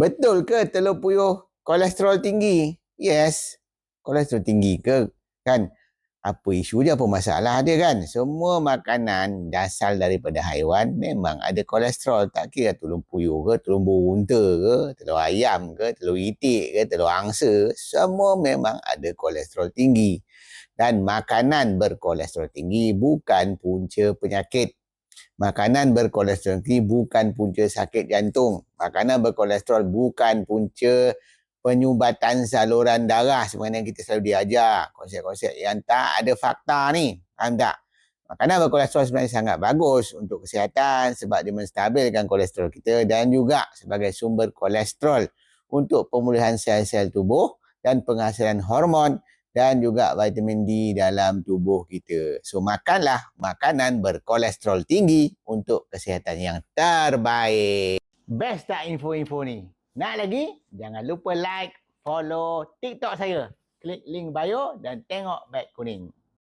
Betul ke telur puyuh kolesterol tinggi? Yes. Kolesterol tinggi ke? Kan? Apa isu dia, apa masalah dia kan? Semua makanan dasar daripada haiwan memang ada kolesterol. Tak kira telur puyuh ke, telur burung unta ke, telur ayam ke, telur itik ke, telur angsa. Semua memang ada kolesterol tinggi. Dan makanan berkolesterol tinggi bukan punca penyakit. Makanan berkolesterol tinggi bukan punca sakit jantung. Makanan berkolesterol bukan punca penyumbatan saluran darah sebenarnya kita selalu diajar konsep-konsep yang tak ada fakta ni. Faham tak? Makanan berkolesterol sebenarnya sangat bagus untuk kesihatan sebab dia menstabilkan kolesterol kita dan juga sebagai sumber kolesterol untuk pemulihan sel-sel tubuh dan penghasilan hormon dan juga vitamin D dalam tubuh kita. So makanlah makanan berkolesterol tinggi untuk kesihatan yang terbaik. Best tak info-info ni? Nak lagi? Jangan lupa like, follow TikTok saya. Klik link bio dan tengok beg kuning.